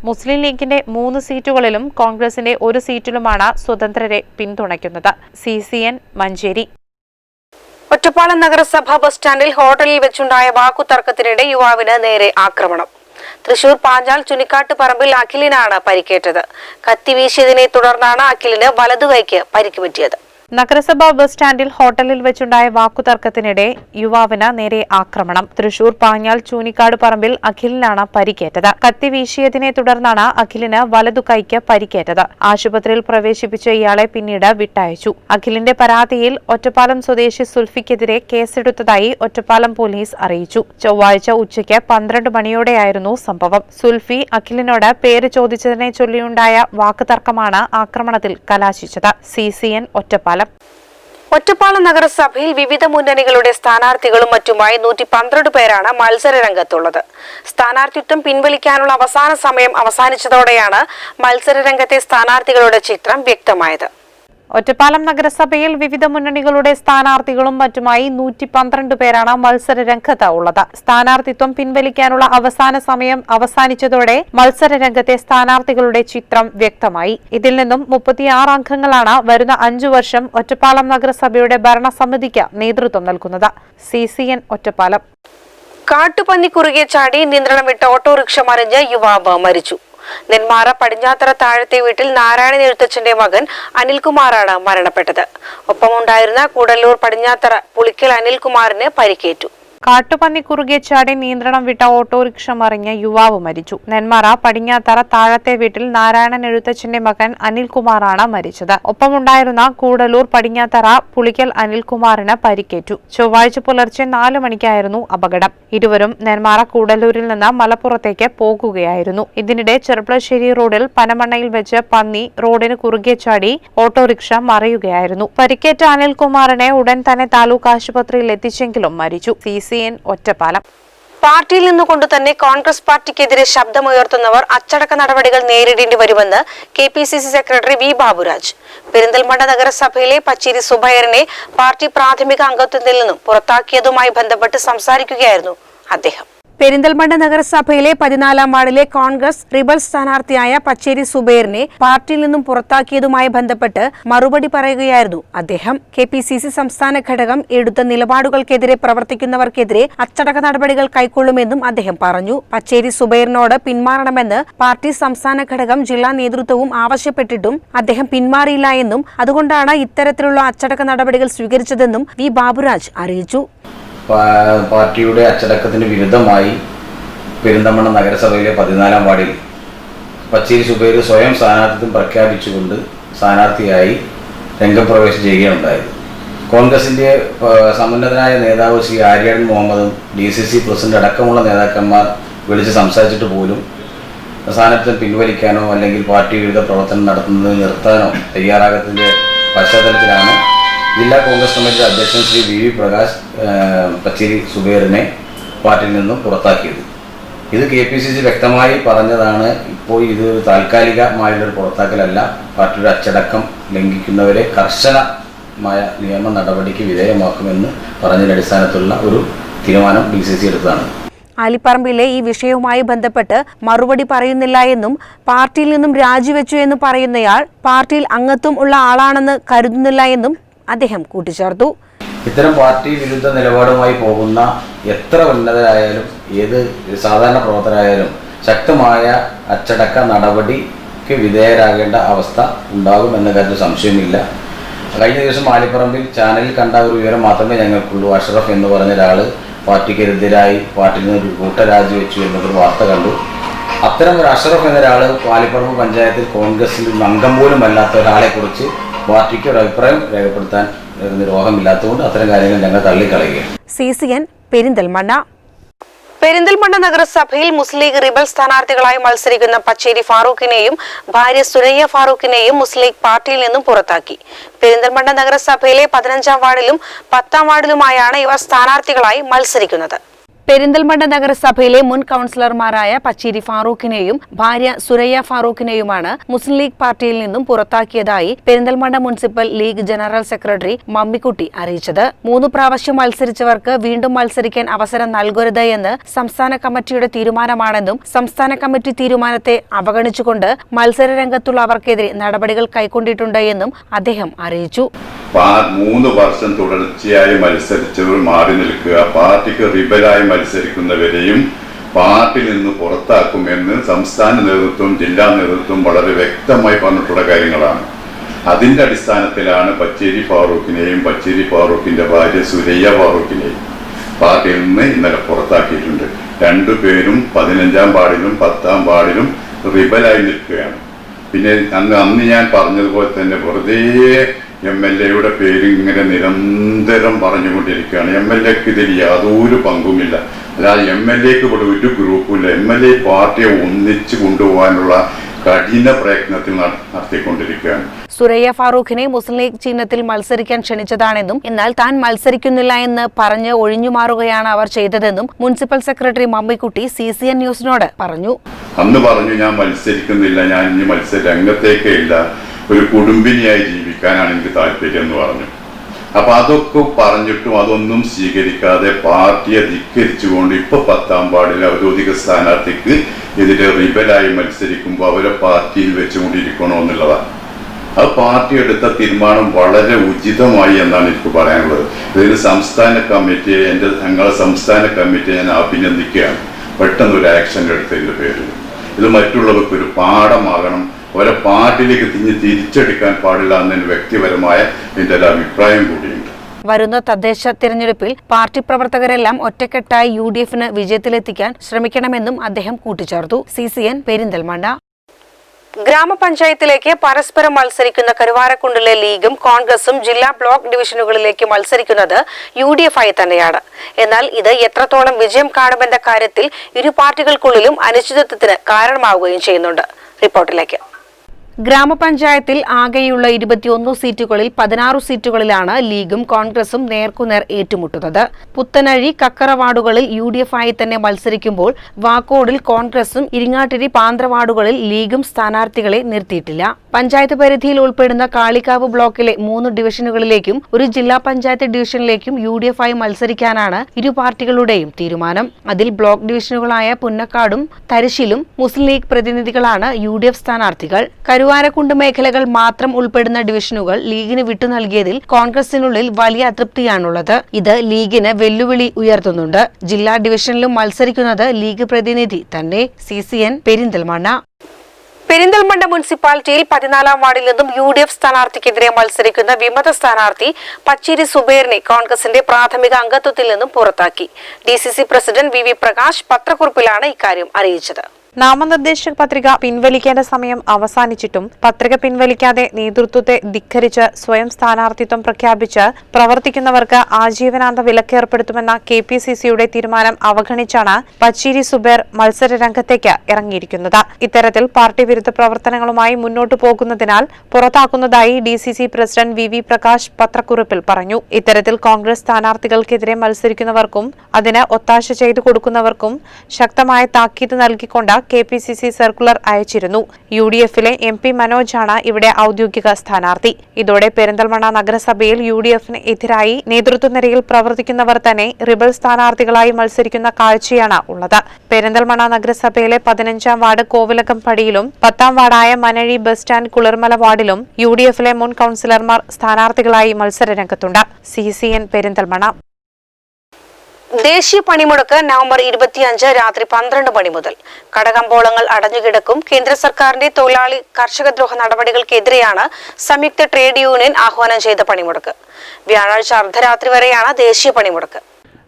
മുസ്ലിം ലീഗിന്റെ മൂന്ന് സീറ്റുകളിലും കോൺഗ്രസിന്റെ ഒരു സീറ്റിലുമാണ് സ്വതന്ത്രരെ പിന്തുണയ്ക്കുന്നത്. C C N Manjeri. Ottapalam നഗരസഭ ബസ് സ്റ്റാൻഡിൽ ഹോട്ടലിൽ വെച്ചുണ്ടായ വാക്കുതർക്കത്തിനിടെ യുവാവിന് നേരെ ആക്രമണം. തൃശൂർ പാഞ്ചാൽ ചുനിക്കാട്ട് പറമ്പിൽ അഖിലിനാണ് പരിക്കേറ്റത്. കത്തി വീശിയതിനെ തുടർന്നാണ് അഖിലിന് വലതുകൈക്ക് പരിക്ക് പറ്റിയത് നഗരസഭാ ബസ് സ്റ്റാൻഡിൽ ഹോട്ടലിൽ വെച്ചുണ്ടായ വാക്കുതർക്കത്തിനിടെ യുവാവിന് നേരെ ആക്രമണം. തൃശൂർ പാഞ്ഞാൽ ചൂനിക്കാട് പറമ്പിൽ അഖിലിനാണ് പരിക്കേറ്റത്. കത്തി വീശിയതിനെ തുടർന്നാണ് അഖിലിന് വലതു കൈക്ക് പരിക്കേറ്റത്. ആശുപത്രിയിൽ പ്രവേശിപ്പിച്ച ഇയാളെ പിന്നീട് വിട്ടയച്ചു. അഖിലിന്റെ പരാതിയിൽ ഒറ്റപ്പാലം സ്വദേശി സുൽഫിക്കെതിരെ കേസെടുത്തതായി ഒറ്റപ്പാലം പോലീസ് അറിയിച്ചു. ചൊവ്വാഴ്ച ഉച്ചയ്ക്ക് പന്ത്രണ്ട് മണിയോടെയായിരുന്നു സംഭവം. സുൽഫി അഖിലിനോട് പേര് ചോദിച്ചതിനെ ചൊല്ലിയുണ്ടായ വാക്കുതർക്കമാണ് ആക്രമണത്തിൽ കലാശിച്ചത്. C C N Ottapalam. Ottapalam നഗരസഭയിൽ വിവിധ മുന്നണികളുടെ സ്ഥാനാർത്ഥികളും മറ്റുമായി നൂറ്റി പന്ത്രണ്ട് പേരാണ് മത്സര രംഗത്തുള്ളത് സ്ഥാനാർത്ഥിത്വം പിൻവലിക്കാനുള്ള അവസാന സമയം അവസാനിച്ചതോടെയാണ് മത്സര സ്ഥാനാർത്ഥികളുടെ ചിത്രം വ്യക്തമായത്. ഒറ്റപ്പാലം നഗരസഭയിൽ വിവിധ മുന്നണികളുടെ സ്ഥാനാർത്ഥികളും മറ്റുമായി നൂറ്റി പന്ത്രണ്ട് പേരാണ് മത്സര രംഗത്ത് ഉള്ളത്. സ്ഥാനാർത്ഥിത്വം പിൻവലിക്കാനുള്ള അവസാന സമയം അവസാനിച്ചതോടെ മത്സര രംഗത്തെ സ്ഥാനാർത്ഥികളുടെ ചിത്രം വ്യക്തമായി. ഇതിൽ നിന്നും മുപ്പത്തിയാറ് അംഗങ്ങളാണ് വരുന്ന അഞ്ചു വർഷം ഒറ്റപ്പാലം നഗരസഭയുടെ ഭരണസമിതിക്ക് നേതൃത്വം നൽകുന്നത്. C C N Ottapalam. കാട്ടുപന്നി കുറുകെ ചാടി നിയന്ത്രണം വിട്ട ഓട്ടോറിക്ഷ മറിഞ്ഞ് യുവാവ് മരിച്ചു. നെന്മാറ പടിഞ്ഞാത്തറ താഴത്തെ വീട്ടിൽ നാരായണൻ എഴുത്തച്ഛന്റെ മകൻ അനിൽകുമാറാണ് മരണപ്പെട്ടത്. ഒപ്പമുണ്ടായിരുന്ന കൂടല്ലൂർ പടിഞ്ഞാത്തറ പുളിക്കൽ അനിൽകുമാറിന് പരിക്കേറ്റു. കാട്ടുപന്നി കുറുകെ ചാടി നിയന്ത്രണം വിട്ട ഓട്ടോറിക്ഷ മറിഞ്ഞ് യുവാവ് മരിച്ചു. നെന്മാറ പടിഞ്ഞാത്തറ താഴത്തെ വീട്ടിൽ നാരായണൻ എഴുത്തച്ഛന്റെ മകൻ അനിൽകുമാറാണ് മരിച്ചത്. ഒപ്പമുണ്ടായിരുന്ന കൂടലൂർ പടിഞ്ഞാത്തറ പുളിക്കൽ അനിൽകുമാറിന് പരിക്കേറ്റു. ചൊവ്വാഴ്ച പുലർച്ചെ നാലു മണിക്കായിരുന്നു അപകടം. ഇരുവരും നെന്മാറ കൂടലൂരിൽ നിന്ന് മലപ്പുറത്തേക്ക് പോകുകയായിരുന്നു. ഇതിനിടെ ചെറുപ്പളശ്ശേരി റോഡിൽ പനമണ്ണയിൽ വെച്ച് പന്നി റോഡിന് കുറുകെ ചാടി ഓട്ടോറിക്ഷ മറിയുകയായിരുന്നു. പരിക്കേറ്റ അനിൽകുമാറിനെ ഉടൻ തന്നെ താലൂക്ക് ആശുപത്രിയിൽ എത്തിച്ചെങ്കിലും മരിച്ചു. സി. C N Ottapalam. പാർട്ടിയിൽ നിന്നുകൊണ്ട് തന്നെ കോൺഗ്രസ് പാർട്ടിക്കെതിരെ ശബ്ദമുയർത്തുന്നവർ അച്ചടക്ക നടപടികൾ നേരിടേണ്ടി വരുമെന്ന് K P C C secretary V Baburaj. Perinthalmanna നഗരസഭയിലെ പച്ചേരി സുബൈറിനെ പാർട്ടി പ്രാഥമിക അംഗത്വത്തിൽ നിന്നും പുറത്താക്കിയതുമായി ബന്ധപ്പെട്ട് സംസാരിക്കുകയായിരുന്നു അദ്ദേഹം. പെരിന്തൽമണ്ണ നഗരസഭയിലെ പതിനാലാം വാർഡിലെ കോൺഗ്രസ് റിബൽ സ്ഥാനാർത്ഥിയായ പച്ചേരി സുബൈറിനെ പാർട്ടിയിൽ നിന്നും പുറത്താക്കിയതുമായി ബന്ധപ്പെട്ട് മറുപടി പറയുകയായിരുന്നു അദ്ദേഹം. കെ പി സി സി സംസ്ഥാന ഘടകം എടുത്ത നിലപാടുകൾക്കെതിരെ പ്രവർത്തിക്കുന്നവർക്കെതിരെ അച്ചടക്ക നടപടികൾ കൈക്കൊള്ളുമെന്നും അദ്ദേഹം പറഞ്ഞു. പച്ചേരി സുബൈറിനോട് പിന്മാറണമെന്ന് പാർട്ടി സംസ്ഥാന ഘടകം ജില്ലാ നേതൃത്വവും ആവശ്യപ്പെട്ടിട്ടും അദ്ദേഹം പിന്മാറിയില്ല എന്നും അതുകൊണ്ടാണ് ഇത്തരത്തിലുള്ള അച്ചടക്ക നടപടികൾ സ്വീകരിച്ചതെന്നും വി ബാബുരാജ് അറിയിച്ചു. പാർട്ടിയുടെ അച്ചടക്കത്തിന് വിരുദ്ധമായി പെരിന്തമണ്ണ നഗരസഭയിലെ പതിനാലാം വാർഡിൽ പച്ചേരി സുബൈർ സ്വയം സ്ഥാനാർത്ഥിത്വം പ്രഖ്യാപിച്ചുകൊണ്ട് സ്ഥാനാർത്ഥിയായി രംഗപ്രവേശം ചെയ്യുകയുണ്ടായത് കോൺഗ്രസിന്റെ സമുന്നതനായ നേതാവ് ശ്രീ ആര്യാടൻ മുഹമ്മദും ഡി സി സി പ്രസിഡന്റ് അടക്കമുള്ള നേതാക്കന്മാർ വിളിച്ച് സംസാരിച്ചിട്ട് പോലും സ്ഥാനത്വം പിൻവലിക്കാനോ അല്ലെങ്കിൽ പാർട്ടി വിരുദ്ധ പ്രവർത്തനം നടത്തുന്നത് നിർത്താനോ തയ്യാറാകത്തിന്റെ പശ്ചാത്തലത്തിലാണ് ജില്ലാ കോൺഗ്രസ് കമ്മിറ്റി അധ്യക്ഷൻ ശ്രീ വി വി പ്രകാശ് പച്ചേരി സുബേറിനെ പാർട്ടിയിൽ നിന്നും പുറത്താക്കിയത്. ഇത് കെ പി സി സി വ്യക്തമായി പറഞ്ഞതാണ് ഇപ്പോൾ ഇത് താൽക്കാലികമായുള്ളൊരു പുറത്താക്കലല്ല. പാർട്ടിയുടെ അച്ചടക്കം ലംഘിക്കുന്നവരെ കർശനമായ നിയമ നടപടിക്ക് വിധേയമാക്കുമെന്ന് പറഞ്ഞതിന്റെ അടിസ്ഥാനത്തിലുള്ള ഒരു തീരുമാനം ഡി സി സി എടുത്തതാണ്. ആലിപ്പറമ്പിലെ ഈ വിഷയവുമായി ബന്ധപ്പെട്ട് മറുപടി പറയുന്നില്ല എന്നും പാർട്ടിയിൽ നിന്നും രാജിവെച്ചു എന്ന് പറയുന്നയാൾ പാർട്ടിയിൽ അംഗത്വം ഉള്ള ആളാണെന്ന് കരുതുന്നില്ല എന്നും അദ്ദേഹം കൂട്ടിച്ചേർത്തു. ഇത്തരം പാർട്ടി വിരുദ്ധ നിലപാടുമായി പോകുന്ന എത്ര ഉന്നതരായാലും ഏത് സാധാരണ പ്രവർത്തകരായാലും ശക്തമായ അച്ചടക്ക നടപടിക്ക് വിധേയരാകേണ്ട അവസ്ഥ ഉണ്ടാകും എന്ന കാര്യത്തിൽ സംശയമില്ല. കഴിഞ്ഞ ദിവസം ആലിപ്പറമ്പിൽ ചാനലിൽ കണ്ട ഒരു വിവരം മാത്രമേ ഞങ്ങൾക്കുള്ളൂ. അഷ്റഫ് എന്ന് പറഞ്ഞ ഒരാൾ പാർട്ടിക്കെതിരായി പാർട്ടിയിൽ നിന്ന് ഒരു കൂട്ടരാജി വെച്ചു എന്നൊരു വാർത്ത കണ്ടു. അത്തരം ഒരു അഷറഫ് എന്നൊരാൾ ആലിപ്പറമ്പ് പഞ്ചായത്തിൽ കോൺഗ്രസിൽ അംഗം പോലും അല്ലാത്ത ഒരാളെ കുറിച്ച് പാർട്ടിക്ക് ഒരു അഭിപ്രായം രേഖപ്പെടുത്താൻ രോഗമില്ലാത്തതുകൊണ്ട് അത്തരം കാര്യങ്ങൾ ഞങ്ങൾ തള്ളിക്കളയുകയാണ്. C C N Perinthalmanna. Perinthalmanna നഗരസഭയിൽ മുസ്ലിം ലീഗ് റിബൽ സ്ഥാനാർത്ഥികളായി മത്സരിക്കുന്ന പച്ചേരി ഫാറൂഖിനെയും ഭാര്യ സുരയ്യ ഫാറൂഖിനെയും മുസ്ലിം ലീഗ് പാർട്ടിയിൽ നിന്നും പുറത്താക്കി. പെരിന്തൽമണ്ണ നഗരസഭയിലെ പതിനഞ്ചാം വാർഡിലും പത്താം വാർഡിലുമായാണ് ഇവർ സ്ഥാനാർത്ഥികളായി മത്സരിക്കുന്നത്. പെരിന്തൽമണ്ണ നഗരസഭയിലെ മുൻ കൗൺസിലർമാരായ പച്ചേരി ഫാറൂഖിനെയും ഭാര്യ സുരയ്യ ഫാറൂഖിനെയുമാണ് മുസ്ലിം ലീഗ് പാർട്ടിയിൽ നിന്നും പുറത്താക്കിയതായി Perinthalmanna municipal league general secretary Mammikutty അറിയിച്ചത്. മൂന്ന് പ്രാവശ്യം മത്സരിച്ചവർക്ക് വീണ്ടും മത്സരിക്കാൻ അവസരം നൽകരുത് എന്ന് സംസ്ഥാന കമ്മിറ്റിയുടെ തീരുമാനമാണെന്നും സംസ്ഥാന കമ്മിറ്റി തീരുമാനത്തെ അവഗണിച്ചുകൊണ്ട് മത്സര രംഗത്തുള്ളവർക്കെതിരെ നടപടികൾ കൈക്കൊണ്ടിട്ടുണ്ട് എന്നും അദ്ദേഹം അറിയിച്ചു. മൂന്ന് വർഷം തുടർച്ചയായി മത്സരിച്ചവർ മാറി നിൽക്കുക. പാർട്ടിക്ക് റിബലായി മത്സരിക്കുന്നവരെയും പാർട്ടിയിൽ നിന്ന് പുറത്താക്കുമെന്ന് സംസ്ഥാന നേതൃത്വം ജില്ലാ നേതൃത്വം വളരെ വ്യക്തമായി പറഞ്ഞിട്ടുള്ള കാര്യങ്ങളാണ്. അതിന്റെ അടിസ്ഥാനത്തിലാണ് പച്ചേരി ഫാറൂഖിനെയും പച്ചേരി ഫാറൂഖിന്റെ ഭാര്യ സുരയ്യ ഫാറൂഖിനെയും പാർട്ടിയിൽ നിന്ന് ഇന്നലെ പുറത്താക്കിയിട്ടുണ്ട്. രണ്ടുപേരും പതിനഞ്ചാം വാർഡിലും പത്താം വാർഡിലും റിബലായി നിൽക്കുകയാണ്. പിന്നെ അന്ന് അന്ന് ഞാൻ പറഞ്ഞതുപോലെ തന്നെ വെറുതെ എം എൽ എയുടെ പേര് ഇങ്ങനെ നിരന്തരം പറഞ്ഞുകൊണ്ടിരിക്കുകയാണ്. എം എൽ എക്ക് ഇതിൽ യാതൊരു പങ്കുമില്ല. അല്ലാതെ എം എൽ എക്ക് ഇവിടെ ഒരു ഗ്രൂപ്പുമില്ല. എം എൽ എ പാർട്ടിയെ ഒന്നിച്ചു കൊണ്ടുപോകാനുള്ള കഠിന പ്രയത്നത്തിൽ നടത്തിക്കൊണ്ടിരിക്കുകയാണ്. സുരയ്യ ഫാറൂഖിനെ മുസ്ലിം ലീഗ് ചിഹ്നത്തിൽ മത്സരിക്കാൻ ക്ഷണിച്ചതാണെന്നും എന്നാൽ താൻ മത്സരിക്കുന്നില്ല എന്ന് പറഞ്ഞ് ഒഴിഞ്ഞുമാറുകയാണ് അവർ ചെയ്തതെന്നും municipal secretary Mammikutty C C N ന്യൂസിനോട് പറഞ്ഞു. അന്ന് പറഞ്ഞു ഞാൻ മത്സരിക്കുന്നില്ല ഞാൻ ഇനി മത്സര രംഗത്തേക്കേ ഇല്ല. ഒരു കുടുംബിനിയായി ജീവിക്കാനാണ് എനിക്ക് താല്പര്യം എന്ന് പറഞ്ഞു. അപ്പൊ അതൊക്കെ പറഞ്ഞിട്ടും അതൊന്നും സ്വീകരിക്കാതെ പാർട്ടിയെ ധിക്കരിച്ചുകൊണ്ട് ഇപ്പൊ പത്താം പാടിൽ ഔദ്യോഗിക സ്ഥാനാർത്ഥിക്ക് എതിരെ റിബലായി മത്സരിക്കുമ്പോൾ അവരെ പാർട്ടിയിൽ വെച്ചുകൊണ്ടിരിക്കണോ എന്നുള്ളതാണ് അത് പാർട്ടി എടുത്ത തീരുമാനം വളരെ ഉചിതമായി എന്നാണ് എനിക്ക് പറയാനുള്ളത്. ഇതിന് സംസ്ഥാന കമ്മിറ്റിയെ എന്റെ ഞങ്ങളെ സംസ്ഥാന കമ്മിറ്റിയെ ഞാൻ അഭിനന്ദിക്കുകയാണ്. പെട്ടെന്ന് ഒരു ആക്ഷൻ എടുത്തതിന്റെ പേരിൽ. ഇത് മറ്റുള്ളവർക്ക് ഒരു പാഠമാകണം. അവരെ പാർട്ടിയിലേക്ക് തിരിഞ്ഞ് തിരിച്ചെടുക്കാൻ പാടില്ല എന്നതിന് വ്യക്തിപരമായ എന്റെ ഒരു അഭിപ്രായം കൂടിയുണ്ട്. വരുന്ന തദ്ദേശ തിരഞ്ഞെടുപ്പിൽ പാർട്ടി പ്രവർത്തകരെല്ലാം ഒറ്റക്കെട്ടായി യു ഡി എഫിന് വിജയത്തിലെത്തിക്കാൻ ശ്രമിക്കണമെന്നും അദ്ദേഹം കൂട്ടിച്ചേർത്തു. C C N Perinthalmanna. ഗ്രാമപഞ്ചായത്തിലേക്ക് പരസ്പരം മത്സരിക്കുന്ന കരുവാരക്കുണ്ടിലെ ലീഗും കോൺഗ്രസും ജില്ലാ ബ്ലോക്ക് ഡിവിഷനുകളിലേക്ക് മത്സരിക്കുന്നത് യു ഡി എഫ് ആയി തന്നെയാണ്. എന്നാൽ ഇത് എത്രത്തോളം വിജയം കാണുമെന്ന കാര്യത്തിൽ ഇരു പാർട്ടികൾക്കുള്ളിലും അനിശ്ചിതത്വത്തിന് കാരണമാവുകയും ചെയ്യുന്നുണ്ട്. റിപ്പോർട്ടിലേക്ക്. ഗ്രാമപഞ്ചായത്തിൽ ആകെയുള്ള ഇരുപത്തിയൊന്ന് സീറ്റുകളിൽ പതിനാറ് സീറ്റുകളിലാണ് ലീഗും കോൺഗ്രസും നേർക്കുനേർ ഏറ്റുമുട്ടുന്നത്. പുത്തനഴി കക്കറ വാർഡുകളിൽ യു ഡി എഫ് ആയി തന്നെ മത്സരിക്കുമ്പോൾ വാക്കോടിൽ കോൺഗ്രസും ഇരിങ്ങാട്ടിരി പാന്ത്ര വാർഡുകളിൽ ലീഗും സ്ഥാനാർത്ഥികളെ നിർത്തിയിട്ടില്ല. പഞ്ചായത്ത് പരിധിയിൽ ഉൾപ്പെടുന്ന കാളിക്കാവ് ബ്ലോക്കിലെ മൂന്ന് ഡിവിഷനുകളിലേക്കും ഒരു ജില്ലാ പഞ്ചായത്ത് ഡിവിഷനിലേക്കും യു ഡി എഫ് ആയി മത്സരിക്കാനാണ് ഇരു പാർട്ടികളുടെയും തീരുമാനം. അതിൽ ബ്ലോക്ക് ഡിവിഷനുകളായ പുന്നക്കാടും തരിശിലും മുസ്ലിം ലീഗ് പ്രതിനിധികളാണ് യു ഡി എഫ് സ്ഥാനാർത്ഥികൾ കരുവാരക്കുണ്ട് മേഖലകൾ മാത്രം ഉൾപ്പെടുന്ന ഡിവിഷനുകൾ ലീഗിന് വിട്ടു നൽകിയതിൽ കോൺഗ്രസിനുള്ളിൽ വലിയ അതൃപ്തിയാണുള്ളത്. ഇത് ലീഗിന് വെല്ലുവിളി ഉയർത്തുന്നുണ്ട്. ജില്ലാ ഡിവിഷനിലും മത്സരിക്കുന്നത് ലീഗ് പ്രതിനിധി തന്നെ. C C N Perinthalmanna. Perinthalmanna മുനിസിപ്പാലിറ്റിയിൽ പതിനാലാം വാർഡിൽ നിന്നും യു ഡി എഫ് സ്ഥാനാർത്ഥിക്കെതിരെ മത്സരിക്കുന്ന വിമത സ്ഥാനാർത്ഥി പച്ചേരി സുബേറിനെ കോൺഗ്രസിന്റെ പ്രാഥമിക അംഗത്വത്തിൽ നിന്നും പുറത്താക്കി. D C C president V V Prakash പത്രക്കുറിപ്പിലാണ് ഇക്കാര്യം അറിയിച്ചത്. നാമനിർദ്ദേശ പത്രിക പിൻവലിക്കേണ്ട സമയം അവസാനിച്ചിട്ടും പത്രിക പിൻവലിക്കാതെ നേതൃത്വത്തെ ധിക്കരിച്ച് സ്വയം സ്ഥാനാർത്ഥിത്വം പ്രഖ്യാപിച്ച് പ്രവർത്തിക്കുന്നവർക്ക് ആജീവനാന്ത വിലക്കേർപ്പെടുത്തുമെന്ന കെ പി സി സിയുടെ തീരുമാനം അവഗണിച്ചാണ് പച്ചീരി സുബേർ മത്സര രംഗത്തേക്ക് ഇറങ്ങിയിരിക്കുന്നത്. ഇത്തരത്തിൽ പാർട്ടി വിരുദ്ധ പ്രവർത്തനങ്ങളുമായി മുന്നോട്ടു പോകുന്നതിനാൽ പുറത്താക്കുന്നതായി D C C president V V Prakash പത്രക്കുറിപ്പിൽ പറഞ്ഞു. ഇത്തരത്തിൽ കോൺഗ്രസ് സ്ഥാനാർത്ഥികൾക്കെതിരെ മത്സരിക്കുന്നവർക്കും അതിന് ഒത്താശ ചെയ്തു കൊടുക്കുന്നവർക്കും ശക്തമായ താക്കീത് നൽകിക്കൊണ്ട് K P C C circular അയച്ചിരുന്നു. യു ഡി എഫിലെ എം പി മനോജാണ് ഇവിടെ ഔദ്യോഗിക സ്ഥാനാർത്ഥി. ഇതോടെ പെരിന്തൽമണ്ണ നഗരസഭയിൽ യു ഡി എഫിന് എതിരായി നേതൃത്വനിരയിൽ പ്രവർത്തിക്കുന്നവർ തന്നെ റിബൽ സ്ഥാനാർത്ഥികളായി മത്സരിക്കുന്ന കാഴ്ചയാണ് ഉള്ളത്. പെരിന്തൽമണ്ണ നഗരസഭയിലെ പതിനഞ്ചാം വാർഡ് കോവിലകംപടിയിലും പത്താം വാർഡായ മനഴി ബസ് സ്റ്റാൻഡ് കുളിർമല വാർഡിലും യു ഡി എഫിലെ മുൻ കൌൺസിലർമാർ സ്ഥാനാർത്ഥികളായി മത്സരരംഗത്തുണ്ട്. സി സി എൻ പെരിന്തൽമണ്ണ ദേശീയ പണിമുടക്ക് നവംബർ ഇരുപത്തിയഞ്ച് രാത്രി പന്ത്രണ്ട് മണി മുതൽ. കടകമ്പോളങ്ങൾ അടഞ്ഞുകിടക്കും കേന്ദ്ര സർക്കാരിന്റെ തൊഴിലാളി കർഷകദ്രോഹ നടപടികൾക്കെതിരെയാണ് സംയുക്ത ട്രേഡ് യൂണിയൻ ആഹ്വാനം ചെയ്ത പണിമുടക്ക്. വ്യാഴാഴ്ച അർദ്ധരാത്രി വരെയാണ് ദേശീയ പണിമുടക്ക്.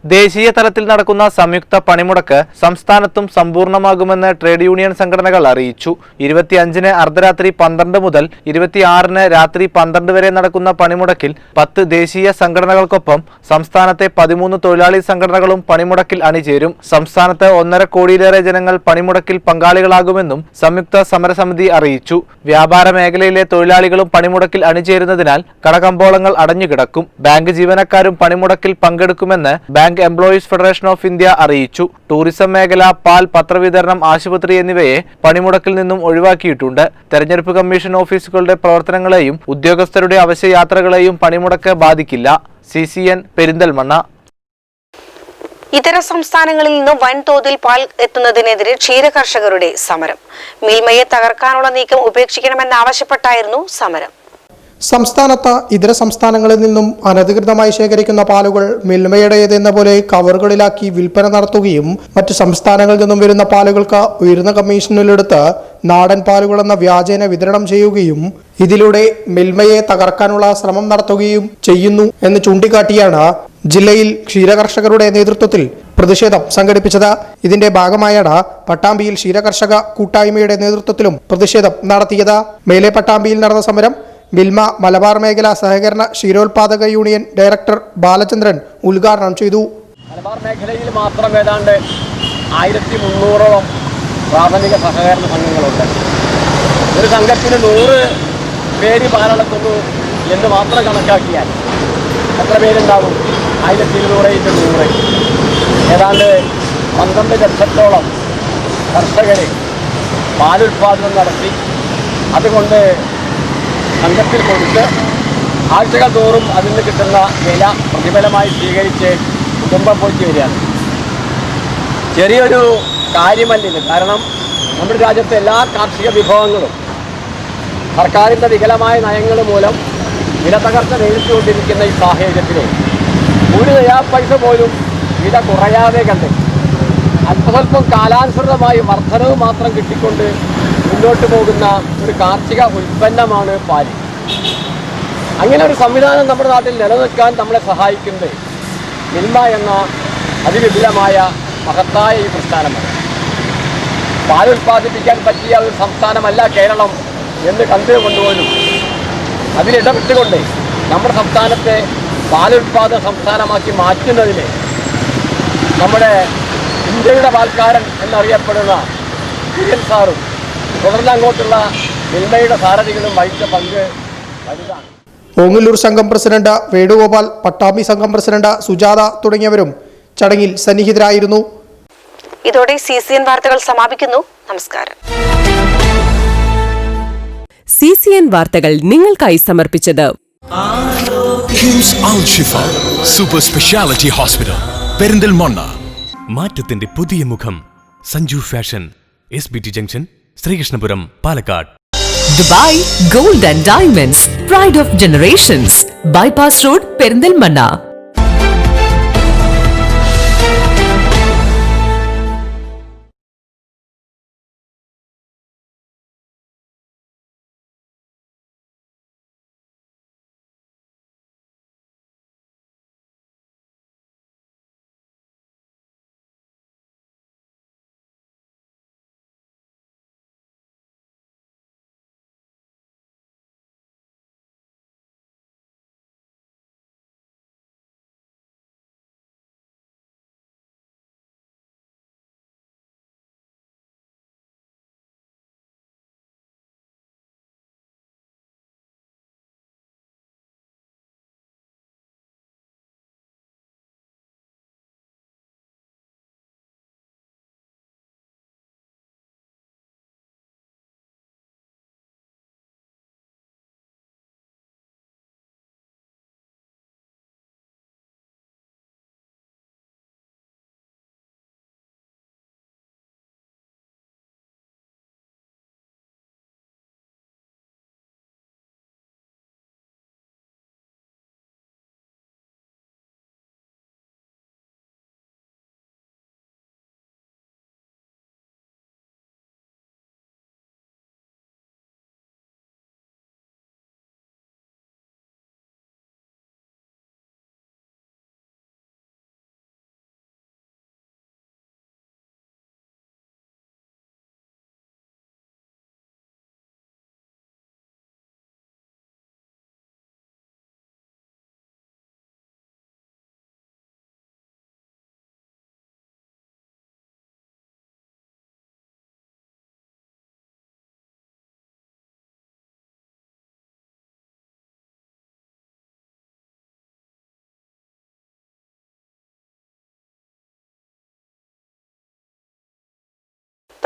ദേശീയ തലത്തിൽ നടക്കുന്ന സംയുക്ത പണിമുടക്ക് സംസ്ഥാനത്തും സമ്പൂർണമാകുമെന്ന് ട്രേഡ് യൂണിയൻ സംഘടനകൾ അറിയിച്ചു. ഇരുപത്തിയഞ്ചിന് അർദ്ധരാത്രി പന്ത്രണ്ട് മുതൽ ഇരുപത്തിയാറിന് രാത്രി പന്ത്രണ്ട് വരെ നടക്കുന്ന പണിമുടക്കിൽ പത്ത് ദേശീയ സംഘടനകൾക്കൊപ്പം സംസ്ഥാനത്തെ പതിമൂന്ന് തൊഴിലാളി സംഘടനകളും പണിമുടക്കിൽ അണിചേരും. സംസ്ഥാനത്ത് ഒന്നര കോടിയിലേറെ ജനങ്ങൾ പണിമുടക്കിൽ പങ്കാളികളാകുമെന്നും സംയുക്ത സമരസമിതി അറിയിച്ചു. വ്യാപാര മേഖലയിലെ തൊഴിലാളികളും പണിമുടക്കിൽ അണിചേരുന്നതിനാൽ കടകമ്പോളങ്ങൾ അടഞ്ഞുകിടക്കും. ബാങ്ക് ജീവനക്കാരും പണിമുടക്കിൽ പങ്കെടുക്കുമെന്ന് bank employees federation of India അറിയിച്ചു. ടൂറിസം മേഖല പാൽ പത്രവിതരണം ആശുപത്രി എന്നിവയെ പണിമുടക്കിൽ നിന്നും ഒഴിവാക്കിയിട്ടുണ്ട്. തെരഞ്ഞെടുപ്പ് കമ്മീഷൻ ഓഫീസുകളുടെ പ്രവർത്തനങ്ങളെയും ഉദ്യോഗസ്ഥരുടെ അവശ്യയാത്രകളെയും പണിമുടക്ക് ബാധിക്കില്ല. C C N Perinthalmanna. ഇതര സംസ്ഥാനങ്ങളിൽ നിന്നും വൻതോതിൽ പാൽ എത്തുന്നതിനെതിരെ ക്ഷീര കർഷകരുടെ സമരം. മിൽമയെ തകർക്കാനുള്ള നീക്കം ഉപേക്ഷിക്കണമെന്നാവശ്യപ്പെട്ടായിരുന്നു സമരം. സംസ്ഥാനത്ത് ഇതര സംസ്ഥാനങ്ങളിൽ നിന്നും അനധികൃതമായി ശേഖരിക്കുന്ന പാലുകൾ മിൽമയുടേതെന്ന പോലെ കവറുകളിലാക്കി വിൽപ്പന നടത്തുകയും മറ്റ് സംസ്ഥാനങ്ങളിൽ നിന്നും വരുന്ന പാലുകൾക്ക് ഉയർന്ന കമ്മീഷനിലെടുത്ത് നാടൻ പാലുകളെന്ന വ്യാജേന വിതരണം ചെയ്യുകയും ഇതിലൂടെ മിൽമയെ തകർക്കാനുള്ള ശ്രമം നടത്തുകയും ചെയ്യുന്നു എന്ന് ചൂണ്ടിക്കാട്ടിയാണ് ജില്ലയിൽ ക്ഷീരകർഷകരുടെ നേതൃത്വത്തിൽ പ്രതിഷേധം സംഘടിപ്പിച്ചത്. ഇതിന്റെ ഭാഗമായാണ് പട്ടാമ്പിയിൽ ക്ഷീരകർഷക കൂട്ടായ്മയുടെ നേതൃത്വത്തിലും പ്രതിഷേധം നടത്തിയത്. മേലെ പട്ടാമ്പിയിൽ നടന്ന സമരം മിൽമ മലബാർ മേഖല സഹകരണ ക്ഷീരോത്പാദക യൂണിയൻ ഡയറക്ടർ ബാലചന്ദ്രൻ ഉദ്ഘാടനം ചെയ്തു. മലബാർ മേഖലയിൽ മാത്രം ഏതാണ്ട് ആയിരത്തി മുന്നൂറോളം പ്രാഥമിക സഹകരണ സംഘങ്ങളുണ്ട്. ഒരു സംഘത്തിന് നൂറ് പേര് പാലളക്കുന്നു എന്ന് മാത്രം കണക്കാക്കിയാൽ എത്ര പേരുണ്ടാവും? ആയിരത്തി ഇരുന്നൂറ് ഇരുന്നൂറ് നൂറ്. ഏതാണ്ട് പന്ത്രണ്ട് ലക്ഷത്തോളം കർഷകരെ പാലുൽപാദനം നടത്തി. അതുകൊണ്ട് സംഘത്തിൽ കൊടുത്ത് ആഴ്ചകൾ തോറും അതിൽ നിന്ന് കിട്ടുന്ന വില പ്രതിഫലമായി സ്വീകരിച്ച് കുടുംബം പോറ്റി വരികയാണ്. ചെറിയൊരു കാര്യമല്ല ഇത് കാരണം നമ്മുടെ രാജ്യത്തെ എല്ലാ കാർഷിക വിഭവങ്ങളും സർക്കാരിന്റെ വികലമായ നയങ്ങൾ മൂലം വില തകർച്ച നേരിട്ടുകൊണ്ടിരിക്കുന്ന ഈ സാഹചര്യത്തിൽ ഒരു ദയാ പൈസ പോലും വില കുറയാതെ കണ്ട് അല്പസ്വല്പം കാലാനുസൃതമായി വർധനവ് മാത്രം കിട്ടിക്കൊണ്ട് മുന്നോട്ട് പോകുന്ന ഒരു കാർഷിക ഉൽപ്പന്നമാണ് പാൽ. അങ്ങനെ ഒരു സംവിധാനം നമ്മുടെ നാട്ടിൽ നിലനിൽക്കാൻ നമ്മളെ സഹായിക്കുന്നത് മിൽമ എന്ന അതിവിപുലമായ മഹത്തായ ഈ പ്രസ്ഥാനമാണ് പാൽ ഉൽപ്പാദിപ്പിക്കാൻ പറ്റിയ ഒരു സംസ്ഥാനമല്ല കേരളം എന്ന് കണ്ടുകൊണ്ടുപോലും അതിലിടപെട്ടുകൊണ്ട് നമ്മുടെ സംസ്ഥാനത്തെ പാലുൽപാദന സംസ്ഥാനമാക്കി മാറ്റുന്നതിന് നമ്മുടെ ഇന്ത്യയുടെ പാൽക്കാരൻ എന്നറിയപ്പെടുന്ന കുര്യൻ സാറും തുടർന്ന് അങ്ങോട്ടുള്ള മിൽമയുടെ സാരഥികളും വഹിച്ച പങ്ക് വലുതാണ്. ഓങ്ങല്ലൂർ സംഘം പ്രസിഡന്റ് വേണുഗോപാൽ പട്ടാമ്പി സംഘം പ്രസിഡന്റ് സുജാത തുടങ്ങിയവരും ചടങ്ങിൽ സന്നിഹിതരായിരുന്നു. ഇതോടെ സി സി എൻ വാർത്തകൾ സമാപിക്കുന്നു. നമസ്കാരം. സി സി എൻ വാർത്തകൾ നിങ്ങൾക്കായി സമർപ്പിച്ചത് സൂപ്പർ സ്പെഷ്യാലിറ്റി ഹോസ്പിറ്റൽ പെരിന്തൽമണ്ണ മാറ്റത്തിന്റെ പുതിയ മുഖം Sanju fashion S B T junction Sreekrishnapuram Palakkad. Dubai gold and diamonds pride of generations bypass road Perinthalmanna.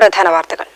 പ്രധാന വാർത്തകൾ.